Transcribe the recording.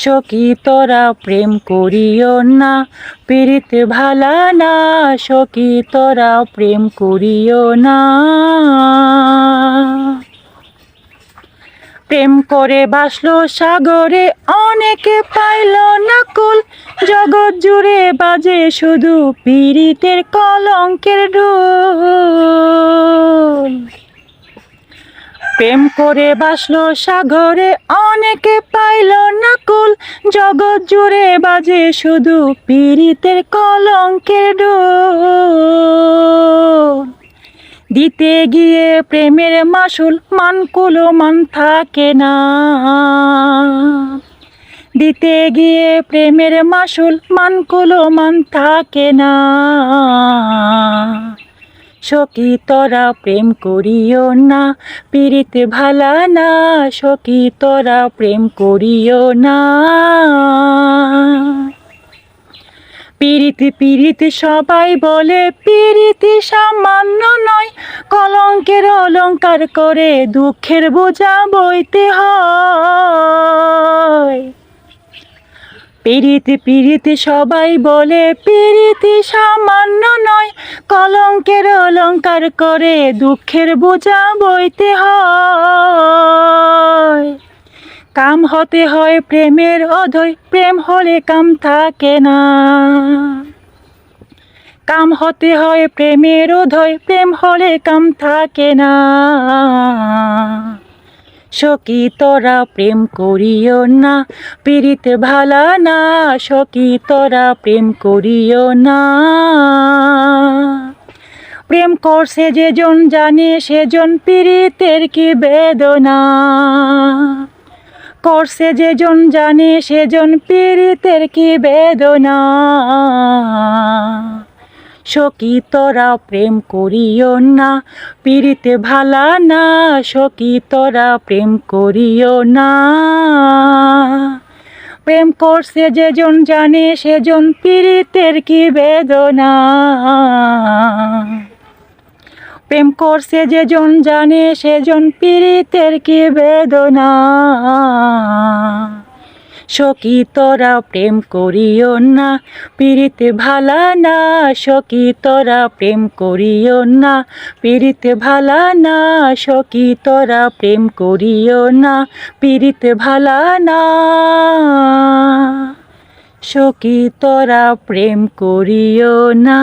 সখী তোরা? প্রেম করিও না, পীড়িত ভালা না। সখী তোরা? প্রেম করিও না। প্রেম করে বাসলো সাগরে, অনেকে পাইল না কুল জগৎ জুড়ে বাজে শুধু পীড়িতের কলঙ্কের ঢোল প্রেম করে বাসলো সাগরে, অনেকে পাইল না কুল জগৎ জুড়ে বাজে শুধু পীড়িতের কলঙ্কের ঢোল দিতে গিয়ে প্রেমের মাসুল, মানকুলো মান থাকে না। দিতে গিয়ে প্রেমের মাসুল, মানকুলো মান থাকে না। সখী, তোরা প্রেম করিও না। পীড়িতে ভালা না, সখী, তোরা প্রেম করিও না। পীড়িতি পীড়িতি সবাই বলে, পীড়িতি সামান্য নয়। কলঙ্কের অলঙ্কার করে দুঃখের বোঝা বইতে হয়। পীড়িতি পীড়িতি সবাই বলে, পীড়িতি সামান্য নয়। অলঙ্কার করে দুঃখের বোঝা বইতে হয়। কাম হতে হয় প্রেমের অধৈ, প্রেম হলে কাম থাকে না। কাম হতে হয় প্রেমের অধৈ, প্রেম হলে কাম থাকে না। সখী তোরা প্রেম করিও না, পীড়িত ভালা না। সখী তোরা প্রেম করিও না। প্রেম করছে যেজন, জানে সেজন পীড়িতের কি বেদনা। করছে যেজন, জানে সেজন পীড়িতের কি বেদনা। সখী তোরা প্রেম করিও না, পীড়িতে ভালা না, সখী তোরা প্রেম করিও না। প্রেম করছে যেজন, জানে সেজন পীড়িতের কি বেদনা। প্রেম করছে যেজন জানে, সেজন পীড়িতের কি বেদনা? সখী তোরা প্রেম করিও না, পীড়িতে ভালা না, সখী তোরা প্রেম করিও না, পীড়িতে ভালা না, সখী তোরা প্রেম করিও না, পীড়িতে ভালা না। সখী তোরা প্রেম করিও না।